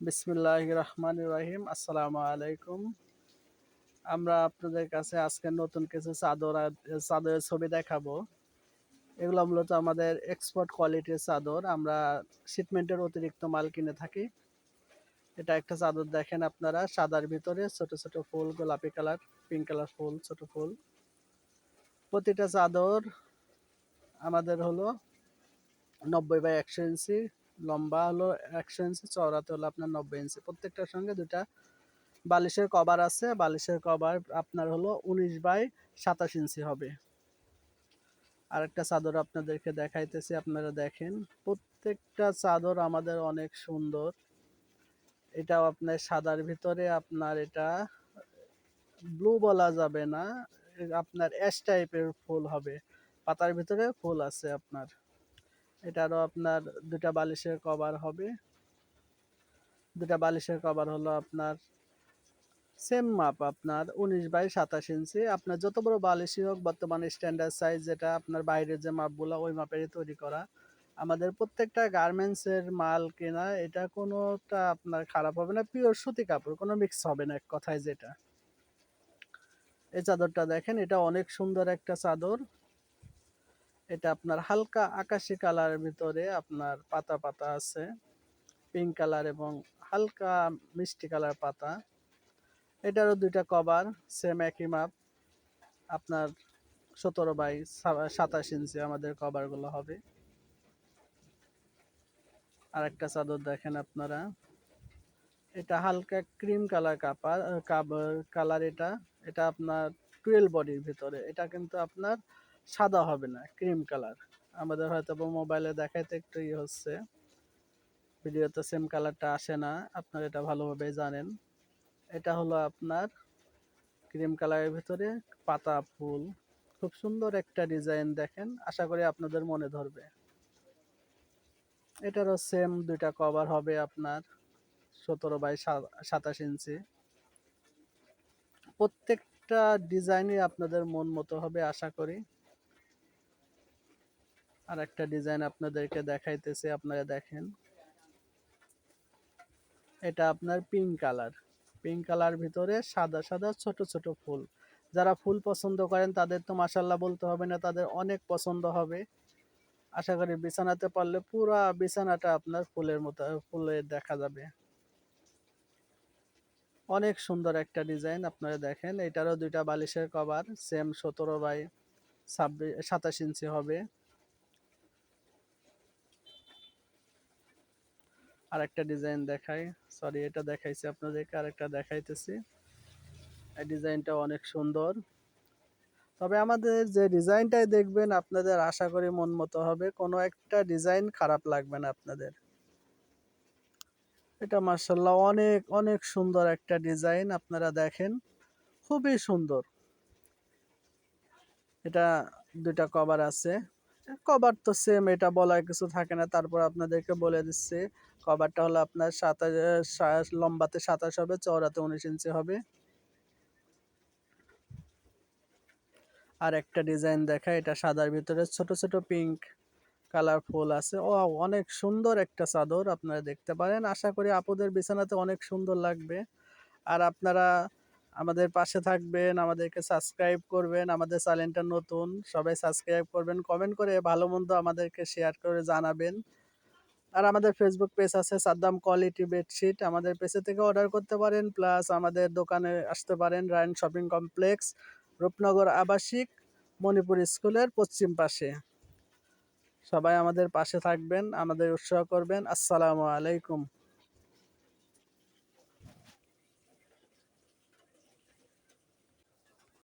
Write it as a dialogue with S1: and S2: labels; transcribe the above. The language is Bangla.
S1: বিসমিল্লাহ রহমান রাহিম আসসালামু আলাইকুম। আমরা আপনাদের কাছে আজকে নতুন কিছু চাদর চাদরের ছবি দেখাবো। এগুলো মূলত আমাদের এক্সপোর্ট কোয়ালিটির চাদর। আমরা শিপমেন্টের অতিরিক্ত মাল কিনে থাকি। এটা একটা চাদর দেখেন আপনারা। সাদার ভিতরে ছোট ছোট ফুল, গোলাপি কালার পিঙ্ক কালার ফুল, ছোট ফুল। প্রতিটা চাদর আমাদের হলো নব্বই বাই একশো ইঞ্চি। লম্বা হলো একশো ইঞ্চি, চওড়াতে হলো আপনার নব্বই ইঞ্চি। প্রত্যেকটার সঙ্গে দুটা বালিশের কভার আছে। বালিশের কভার আপনার হলো উনিশ বাই সাতাশ ইঞ্চি হবে। আরেকটা চাদর আপনাদেরকে দেখাইতেছি, আপনারা দেখেন। প্রত্যেকটা চাদর আমাদের অনেক সুন্দর। এটাও আপনার সাদার ভিতরে আপনার এটা ব্লু বলা যাবে না, আপনার অ্যাশ টাইপের ফুল হবে। পাতার ভিতরে ফুল আছে আপনার। এটারও আপনার দুটা বালিশের কভার হবে। দুটা বালিশের কভার হলো আপনার সেম মাপ আপনার উনিশ বাই সাতাশ ইঞ্চি। আপনার যত বড় বালিশই হোক, বর্তমানে স্ট্যান্ডার্ড সাইজ যেটা আপনার বাইরের যে মাপগুলো ওই মাপেরই তৈরি করা। আমাদের প্রত্যেকটা গার্মেন্টসের মাল কেনা, এটা কোনোটা আপনার খারাপ হবে না। পিওর সুতি কাপড়, কোনো মিক্স হবে না, এক কথায় যেটা। এই চাদরটা দেখেন, এটা অনেক সুন্দর একটা চাদর। এটা আপনার হালকা আকাশি কালারের ভিতরে আপনার পাতা পাতা আছে। পিঙ্ক কালার এবং হালকা মিষ্টি কালার পাতা। এটারও দুইটা কভার সেম একই মাপ আপনার সতেরো বাই সাতাশ ইঞ্চি আমাদের কভারগুলো হবে। আর একটা চাদর দেখেন আপনারা। এটা হালকা ক্রিম কালার কাপার কালার এটা। এটা আপনার টুয়েলভ বডির ভিতরে। এটা কিন্তু আপনার সাদা হবে না ক্রিম কালার আমাদের হয়তো মোবাইলে দেখাইতে একটু ইয়ে হচ্ছে। ভিডিওতে সেম কালারটা আসে না, আপনারা এটা ভালোভাবে জানেন। এটা হলো আপনার ক্রিম কালারের ভিতরে পাতা, ফুল। খুব সুন্দর একটা ডিজাইন দেখেন, আশা করি আপনাদের মনে ধরবে। এটারও সেম দুইটা কভার হবে আপনার সতেরো বাই সাতাশ ইঞ্চি। প্রত্যেকটা ডিজাইনই আপনাদের মন মতো হবে, আশা করি। আর একটা ডিজাইন আপনাদেরকে দেখাইতেছি, আপনারা দেখেন। এটা আপনার পিঙ্ক কালার পিঙ্ক কালার ভিতরে সাদা সাদা ছোট ছোট ফুল। যারা ফুল পছন্দ করেন, তাদের তো মাসাল্লাহ বলতে হবে না, তাদের অনেক পছন্দ হবে। আশা করি বিছানাতে পারলে পুরা বিছানাটা আপনার ফুলের মতো ফুলের দেখা যাবে। অনেক সুন্দর একটা ডিজাইন আপনারা দেখেন। এটারও দুইটা বালিশের কভার সেম সতেরো বাই ছাব্বিশ, সাতাশ ইঞ্চি হবে। আর একটা ডিজাইন দেখাই। সরি এটা দেখাইছি আপনাদেরকে, আরেকটা দেখাইতেছি। এই ডিজাইনটা অনেক সুন্দর। তবে আমাদের যে ডিজাইনটাই দেখবেন, আপনাদের আশা করি মন মতো হবে, কোনো একটা ডিজাইন খারাপ লাগবে না আপনাদের। এটা মার্শাল্লাহ অনেক অনেক সুন্দর একটা ডিজাইন আপনারা দেখেন। খুবই সুন্দর। এটা দুইটা কভার আছে। কভার তো সেম এটা বলার কিছু থাকে না। তারপর আপনাদেরকে বলে দিচ্ছি কভারটা হলো আপনার সাতাশ লম্বাতে সাতাশ হবে, চওড়াতে উনিশ ইঞ্চি হবে। আর একটা ডিজাইন দেখা এটা সাদার ভিতরে ছোট ছোট পিঙ্ক কালার ফুল আছে। ও, অনেক সুন্দর একটা চাদর, আপনারা দেখতে পারেন। আশা করি আপুদের বিছানাতে অনেক সুন্দর লাগবে। আর আপনারা আমাদের পাশে থাকবেন, আমাদেরকে সাবস্ক্রাইব করবেন, আমাদের চ্যানেলটা নতুন, সবাই সাবস্ক্রাইব করবেন কমেন্ট করে ভালো মন্দ আমাদেরকে শেয়ার করে জানাবেন। আর আমাদের ফেসবুক পেজ আছে সাদ্দাম কোয়ালিটি বেডশিট আমাদের পেজে থেকে অর্ডার করতে পারেন প্লাস আমাদের দোকানে আসতে পারেন রায়ন শপিং কমপ্লেক্স রূপনগর আবাসিক, মণিপুর স্কুলের পশ্চিম পাশে। সবাই আমাদের পাশে থাকবেন, আমাদের উৎসাহ করবেন। আসসালামু আলাইকুম।